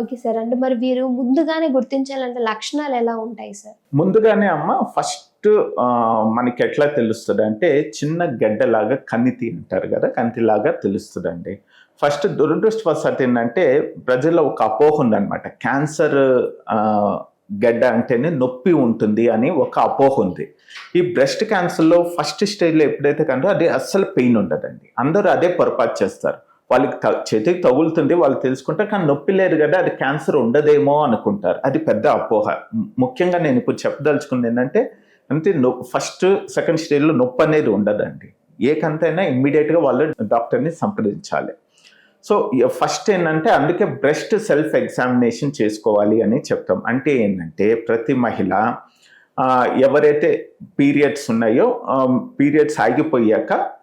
Okay sir. అంటే మరి వీరు ముందుగానే గుర్తించాలంటే లక్షణాలు ఎలా ఉంటాయి సార్? ముందుగానే అమ్మ ఫస్ట్ మనకి ఎట్లా తెలుస్తుంది అంటే చిన్న గడ్డలాగా కన్నితి అంటారు కదా కన్నితిలాగా తెలుస్తుందండి. ఫస్ట్ దురదృష్టవశాత్ ఏంటంటే ప్రజల్లో ఒక అపోహ ఉందన్నమాట. క్యాన్సర్ గడ్డ అంటేనే నొప్పి ఉంటుంది అని ఒక అపోహ ఉంది. ఈ బ్రెస్ట్ క్యాన్సర్లో ఫస్ట్ స్టేజ్లో ఎప్పుడైతే కంటే అది అస్సలు పెయిన్ ఉండదండి. అందరూ అదే పొరపాటు చేస్తారు. వాళ్ళకి త- చేతికి తగులుతుంది వాళ్ళు తెలుసుకుంటే కానీ నొప్పి లేదు కదా అది క్యాన్సర్ ఉండదేమో అనుకుంటారు. అది పెద్ద అపోహ. ముఖ్యంగా నేను ఇప్పుడు చెప్పదలుచుకుంది ఏంటంటే అంటే నొ ఫస్ట్ సెకండ్ స్టేజ్లో నొప్పి అనేది ఉండదండి. ఏ కంతైనా ఇమ్మీడియట్గా వాళ్ళు డాక్టర్ని సంప్రదించాలి. సో ఫస్ట్ ఏంటంటే అందుకే బ్రెస్ట్ సెల్ఫ్ ఎగ్జామినేషన్ చేసుకోవాలి అని చెప్తాం. అంటే ఏంటంటే ప్రతి మహిళ ఎవరైతే పీరియడ్స్ ఉన్నాయో పీరియడ్స్ ఆగిపోయాక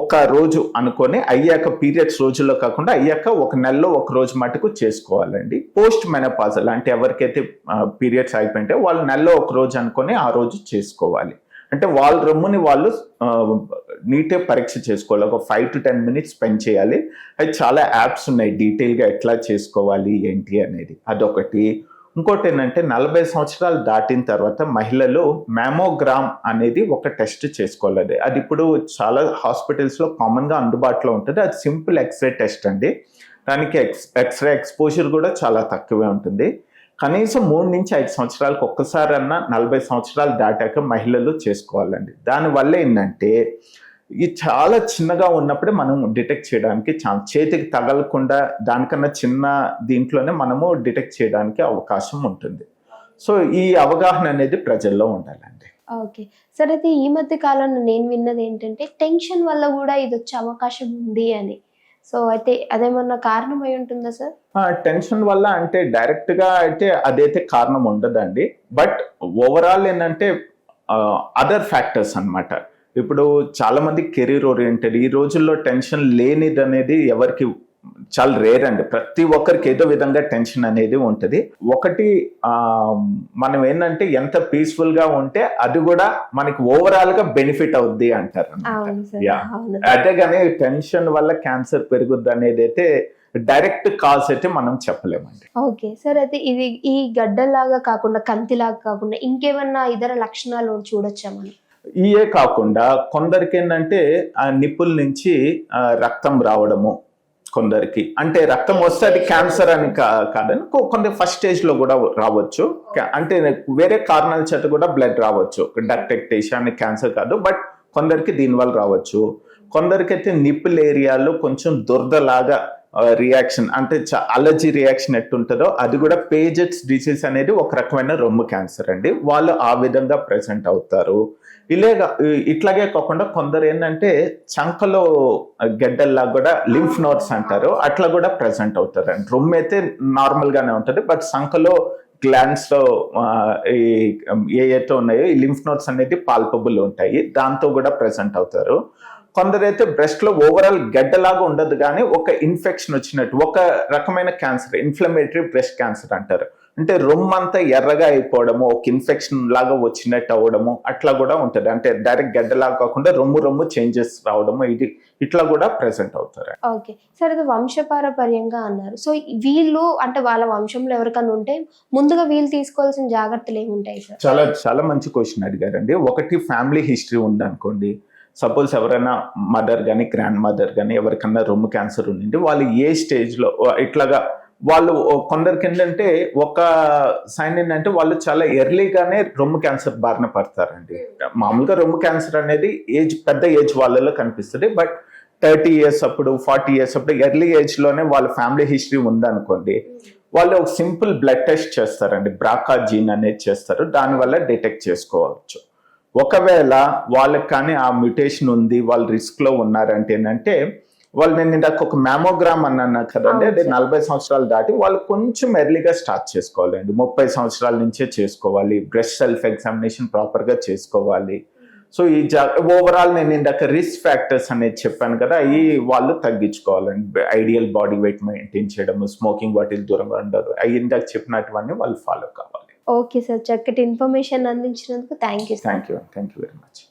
ఒక రోజు అనుకొని అయ్యాక పీరియడ్స్ రోజుల్లో కాకుండా అయ్యాక ఒక నెలలో ఒక రోజు మటుకు చేసుకోవాలండి. పోస్ట్ మెనపాజల్ అంటే ఎవరికైతే పీరియడ్స్ అయిపోయింటే వాళ్ళు నెలలో ఒక రోజు అనుకొని ఆ రోజు చేసుకోవాలి. అంటే వాళ్ళ రొమ్ముని వాళ్ళు నీటే పరీక్ష చేసుకోవాలి. ఒక five to ten minutes spend చేయాలి. అది చాలా యాప్స్ ఉన్నాయి. డీటెయిల్గా ఎట్లా చేసుకోవాలి ఏంటి అనేది. అదొకటి. ఇంకోటి ఏంటంటే నలభై సంవత్సరాలు దాటిన తర్వాత మహిళలు మ్యామోగ్రామ్ అనేది ఒక టెస్ట్ చేసుకోలేదు అది అది ఇప్పుడు చాలా హాస్పిటల్స్లో కామన్గా అందుబాటులో ఉంటుంది. అది సింపుల్ ఎక్స్రే టెస్ట్ అండి. దానికి ఎక్స్ ఎక్స్రే ఎక్స్పోజర్ కూడా చాలా తక్కువే ఉంటుంది. కనీసం మూడు నుంచి ఐదు సంవత్సరాలకు ఒక్కసారన్నా నలభై సంవత్సరాలు దాటాక మహిళలు చేసుకోవాలండి. దానివల్ల ఏంటంటే ఇది చాలా చిన్నగా ఉన్నప్పుడే మనం డిటెక్ట్ చేయడానికి ఛాన్స్ చేతికి తగలకుండా దానికన్నా చిన్న దీంట్లోనే మనము డిటెక్ట్ చేయడానికి అవకాశం ఉంటుంది. సో ఈ అవగాహన అనేది ప్రజల్లో ఉండాలండి. ఓకే. సార్ అయితే ఈ మధ్య కాలంలో నేను విన్నది ఏంటంటే టెన్షన్ వల్ల కూడా ఇది వచ్చే అవకాశం ఉంది అని. సో అయితే అదేమన్నా కారణం అయి ఉంటుందా సార్? టెన్షన్ వల్ల అంటే డైరెక్ట్గా అయితే అదైతే కారణం ఉండదండి. బట్ ఓవరాల్ ఏంటంటే అదర్ ఫ్యాక్టర్స్ అన్నమాట. ఇప్పుడు చాలా మంది కెరీర్ ఓరియంటెడ్ ఈ రోజుల్లో టెన్షన్ లేనిది అనేది ఎవరికి చాలా రేర్ అండి. ప్రతి ఒక్కరికి ఏదో విధంగా టెన్షన్ అనేది ఉంటుంది. ఒకటి ఆ, మనం ఏంటంటే ఎంత పీస్ఫుల్గా ఉంటే అది కూడా మనకి ఓవరాల్గా బెనిఫిట్ అవుద్ది అంటారు అదే కానీ టెన్షన్ వల్ల క్యాన్సర్ పెరుగుద్ది అనేది అయితే డైరెక్ట్ కాజ్ అయితే మనం చెప్పలేమండి. ఓకే. సార్ అయితే ఇది ఈ గడ్డలాగా కాకుండా కంతిలాగా కాకుండా ఇంకేమన్నా ఇతర లక్షణాలు చూడొచ్చా మనం? ఇయే కాకుండా కొందరికి ఏంటంటే ఆ నిప్పుల నుంచి రక్తం రావడము కొందరికి. అంటే రక్తం వస్తే అది క్యాన్సర్ అని కా- కాదని కొందరు ఫస్ట్ స్టేజ్లో కూడా రావచ్చు. అంటే వేరే కారణాల చేత కూడా బ్లడ్ రావచ్చు. డక్టెక్టేషన్ అని క్యాన్సర్ కాదు బట్ కొందరికి దీనివల్ల రావచ్చు. కొందరికైతే నిప్పుల ఏరియాలో కొంచెం దురదలాగా రియాక్షన్ అంటే అలర్జీ రియాక్షన్ ఎట్టుంటుందో అది కూడా పేజెట్స్ డిసీజ్ అనేది ఒక రకమైన రొమ్ము క్యాన్సర్ అండి. వాళ్ళు ఆ విధంగా ప్రజెంట్ అవుతారు. ఇలాగా ఇట్లాగే కాకుండా కొందరు ఏంటంటే చంకలో గెడ్డల్లా కూడా లింఫ్ నోట్స్ అంటారు. అట్లా కూడా ప్రజెంట్ అవుతారు అండి రొమ్ము అయితే నార్మల్ గానే ఉంటుంది. బట్ చంకలో గ్లాండ్స్లో ఈ ఏ అయితే ఉన్నాయో ఈ లింఫ్ నోట్స్ అనేది పాల్పబుల్ ఉంటాయి. దాంతో కూడా ప్రజెంట్ అవుతారు. కొందరైతే బ్రెస్ట్లో ఓవరాల్ గడ్డలాగా ఉండదు కానీ ఒక ఇన్ఫెక్షన్ వచ్చినట్టు ఒక రకమైన క్యాన్సర్ ఇన్ఫ్లమేటరీ బ్రెస్ట్ క్యాన్సర్ అంటారు. అంటే రొమ్ము అంతా ఎర్రగా అయిపోవడము ఒక ఇన్ఫెక్షన్ లాగా వచ్చినట్టు అవ్వడము అట్లా కూడా ఉంటుంది. అంటే డైరెక్ట్ గడ్డలాగా కాకుండా రొమ్ము రొమ్ము చేంజెస్ రావడము ఇది ఇట్లా కూడా ప్రెసెంట్ అవుతారు. ఓకే. సార్ ఇది వంశపారపర్యంగా అన్నారు. సో వీళ్ళు అంటే వాళ్ళ వంశంలో ఎవరికైనా ఉంటే ముందుగా వీళ్ళు తీసుకోవాల్సిన జాగ్రత్తలు ఏముంటాయి సార్? చాలా చాలా మంచి క్వశ్చన్ అడిగారండి. ఒకటి ఫ్యామిలీ హిస్టరీ ఉందనుకోండి. సపోజ్ ఎవరైనా మదర్ కానీ గ్రాండ్ మదర్ కానీ ఎవరికన్నా రొమ్ము క్యాన్సర్ ఉండింది వాళ్ళు ఏ స్టేజ్లో ఇట్లాగా వాళ్ళు కొందరికి ఏంటంటే ఒక సైన్ ఏంటంటే వాళ్ళు చాలా ఎర్లీగానే రొమ్ము క్యాన్సర్ బారిన పడతారండి. మామూలుగా రొమ్ము క్యాన్సర్ అనేది ఏజ్ పెద్ద ఏజ్ వాళ్ళలో కనిపిస్తుంది. బట్ థర్టీ ఇయర్స్ అప్పుడు ఫార్టీ ఇయర్స్ అప్పుడు ఎర్లీ ఏజ్లోనే వాళ్ళ ఫ్యామిలీ హిస్టరీ ఉందనుకోండి వాళ్ళు ఒక సింపుల్ బ్లడ్ టెస్ట్ చేస్తారండి. బ్రాకా జీన్ అనేది చేస్తారు. దానివల్ల డిటెక్ట్ చేసుకోవచ్చు. ఒకవేళ వాళ్ళకి కానీ ఆ మ్యూటేషన్ ఉంది వాళ్ళు రిస్క్లో ఉన్నారంటే ఏంటంటే వాళ్ళు నేను ఇందాక ఒక మ్యామోగ్రామ్ అన్నాను కదండి సార్. నలభై సంవత్సరాలు దాటి వాళ్ళు కొంచెం ఎర్లీగా స్టార్ట్ చేసుకోవాలండి. ముప్పై సంవత్సరాల నుంచే చేసుకోవాలి. బ్రెస్ట్ సెల్ఫ్ ఎగ్జామినేషన్ ప్రాపర్గా చేసుకోవాలి. సో ఈ జా ఓవరాల్ నేను ఇందాక రిస్క్ ఫ్యాక్టర్స్ అనేది చెప్పాను కదా అవి వాళ్ళు తగ్గించుకోవాలండి. ఐడియల్ బాడీ వెయిట్ మెయింటైన్ చేయడం స్మోకింగ్ వాటికి దూరంగా ఉండదు. అవి ఇందాక చెప్పినటువన్నీ వాళ్ళు ఫాలో కావాలి. ఓకే సార్ చక్కటి ఇన్ఫర్మేషన్ అందించినందుకు thank you thank you thank you very much